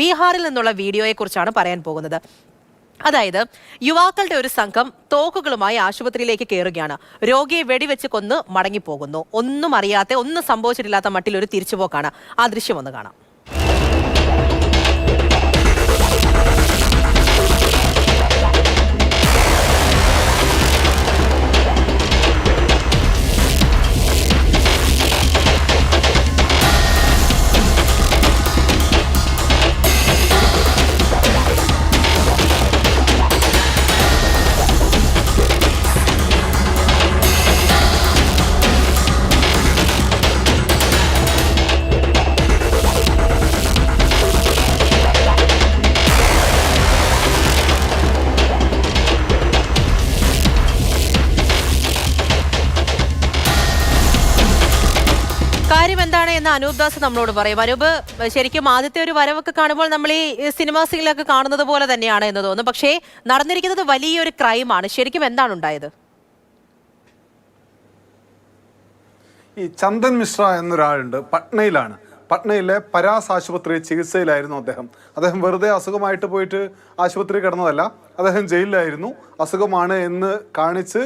ബീഹാറിൽ നിന്നുള്ള വീഡിയോയെക്കുറിച്ചാണ് പറയാൻ പോകുന്നത്. അതായത് യുവാക്കളുടെ ഒരു സംഘം തോക്കുകളുമായി ആശുപത്രിയിലേക്ക് കയറുകയാണ് രോഗിയെ വെടിവെച്ച് കൊന്ന് മടങ്ങിപ്പോകുന്നു. ഒന്നും അറിയാത്ത ഒന്നും സംഭവിച്ചിട്ടില്ലാത്ത മട്ടിൽ ഒരു തിരിച്ചുപോക്കാണ്. ആ ദൃശ്യം ഒന്ന് കാണാം. കാര്യം എന്താണ് എന്ന് അനൂപ് ദാസ് നമ്മളോട് പറയും. അനൂപ് ശരിക്കും ആദ്യത്തെ ഒരു വരവൊക്കെ കാണുമ്പോൾ നമ്മൾ ഈ സിനിമാസിലൊക്കെ കാണുന്നത് പോലെ തന്നെയാണ് എന്ന് തോന്നുന്നു. പക്ഷേ നടന്നിരിക്കുന്നത് വലിയൊരു ക്രൈമാണ്. ശരിക്കും എന്താണ് ഉണ്ടായത്? ഈ ചന്ദൻ മിശ്ര എന്നൊരാളുണ്ട്. പട്നയിലാണ്. പട്നയിലെ പരാസ് ആശുപത്രി ചികിത്സയിലായിരുന്നു അദ്ദേഹം. അദ്ദേഹം വെറുതെ അസുഖമായിട്ട് പോയിട്ട് ആശുപത്രി കിടന്നതല്ല അദ്ദേഹം ജയിലിലായിരുന്നു. അസുഖമാണ് എന്ന് കാണിച്ച്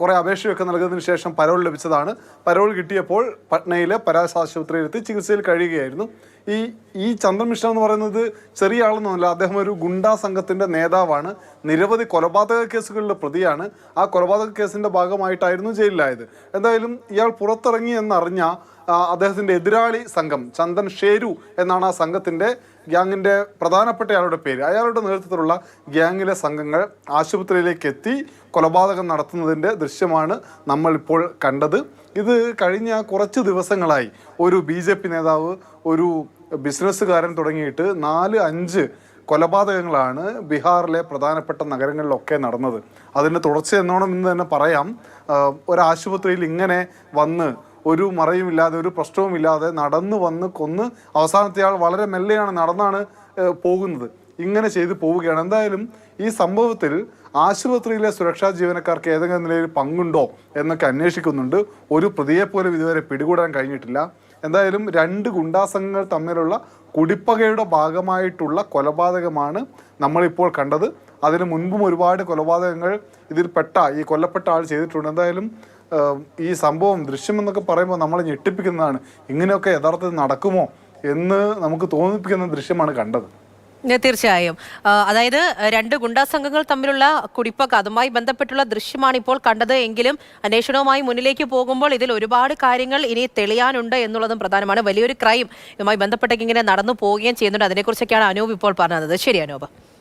കുറേ അപേക്ഷയൊക്കെ നൽകുന്നതിന് ശേഷം പരോൾ ലഭിച്ചതാണ്. പരോൾ കിട്ടിയപ്പോൾ പട്നയിലെ പരാസ് ആശുപത്രിയിലെത്തി ചികിത്സയിൽ കഴിയുകയായിരുന്നു. ഈ ഈ ചന്ദ്രമിശ്ര എന്ന് പറയുന്നത് ചെറിയ ആളൊന്നുമല്ല. അദ്ദേഹം ഒരു ഗുണ്ടാ സംഘത്തിന്റെ നേതാവാണ്. നിരവധി കൊലപാതക കേസുകളിലെ പ്രതിയാണ്. ആ കൊലപാതക കേസിന്റെ ഭാഗമായിട്ടായിരുന്നു ജയിലിലായത്. എന്തായാലും ഇയാൾ പുറത്തിറങ്ങി എന്നറിഞ്ഞ അദ്ദേഹത്തിന്റെ എതിരാളി സംഘം ചന്ദൻ ഷേരു എന്നാണ് ആ സംഘത്തിന്റെ ഗ്യാങ്ങിന്റെ പ്രധാനപ്പെട്ട അയാളുടെ പേര്. അയാളുടെ നേതൃത്വത്തിലുള്ള ഗ്യാങ്ങിലെ സംഘങ്ങൾ ആശുപത്രിയിലേക്ക് എത്തി കൊലപാതകം നടത്തുന്നതിന്റെ ദൃശ്യമാണ് നമ്മൾ ഇപ്പോൾ കണ്ടത്. ഇത് കഴിഞ്ഞ കുറച്ച് ദിവസങ്ങളായി ഒരു ബി നേതാവ് ഒരു ബിസിനസ്സുകാരൻ തുടങ്ങിയിട്ട് നാല് അഞ്ച് കൊലപാതകങ്ങളാണ് ബീഹാറിലെ പ്രധാനപ്പെട്ട നഗരങ്ങളിലൊക്കെ നടന്നത്. അതിന്റെ തുടർച്ച എന്നോണം എന്ന് തന്നെ പറയാം. ഒരാശുപത്രിയിൽ ഇങ്ങനെ വന്ന് ഒരു മറയുമില്ലാതെ ഒരു പ്രശ്നവുമില്ലാതെ നടന്നു വന്ന് കൊന്ന് അവസാനത്തെ ആൾ വളരെ മെല്ലെയാണ് നടന്നാണ് പോകുന്നത്. ഇങ്ങനെ ചെയ്തു പോവുകയാണ്. എന്തായാലും ഈ സംഭവത്തിൽ ആശുപത്രിയിലെ സുരക്ഷാ ജീവനക്കാർക്ക് ഏതെങ്കിലും നിലയിൽ പങ്കുണ്ടോ എന്നൊക്കെ അന്വേഷിക്കുന്നുണ്ട്. ഒരു പ്രതിയെ പോലും ഇതുവരെ പിടികൂടാൻ കഴിഞ്ഞിട്ടില്ല. എന്തായാലും രണ്ട് ഗുണ്ടാസംഘങ്ങൾ തമ്മിലുള്ള കുടിപ്പകയുടെ ഭാഗമായിട്ടുള്ള കൊലപാതകമാണ് നമ്മളിപ്പോൾ കണ്ടത്. അതിനു മുൻപും ഒരുപാട് കൊലപാതകങ്ങൾ ഇതിൽ പെട്ട ഈ കൊല്ലപ്പെട്ട ആൾ ചെയ്തിട്ടുണ്ട്. എന്തായാലും ഈ സംഭവം ദൃശ്യം എന്നൊക്കെ പറയുമ്പോൾ നമ്മളെ ഞെട്ടിപ്പിക്കുന്നതാണ്. ഇങ്ങനെയൊക്കെ യഥാർത്ഥത്തിൽ നടക്കുമോ എന്ന് നമുക്ക് തോന്നിപ്പിക്കുന്ന ദൃശ്യമാണ് കണ്ടത്. തീർച്ചയായും. അതായത് രണ്ട് ഗുണ്ടാ സംഘങ്ങൾ തമ്മിലുള്ള കുടിപ്പക അതുമായി ബന്ധപ്പെട്ടുള്ള ദൃശ്യമാണ് ഇപ്പോൾ കണ്ടത്. എങ്കിലും അന്വേഷണവുമായി മുന്നിലേക്ക് പോകുമ്പോൾ ഇതിൽ ഒരുപാട് കാര്യങ്ങൾ ഇനി തെളിയാനുണ്ട് എന്നുള്ളതും പ്രധാനമാണ്. വലിയൊരു ക്രൈം ഇതുമായി ബന്ധപ്പെട്ടൊക്കെ ഇങ്ങനെ നടന്നു പോവുകയും ചെയ്യുന്നുണ്ട്. അതിനെക്കുറിച്ചൊക്കെയാണ് അനൂപ് ഇപ്പോൾ പറഞ്ഞത്. ശരി അനൂപ്.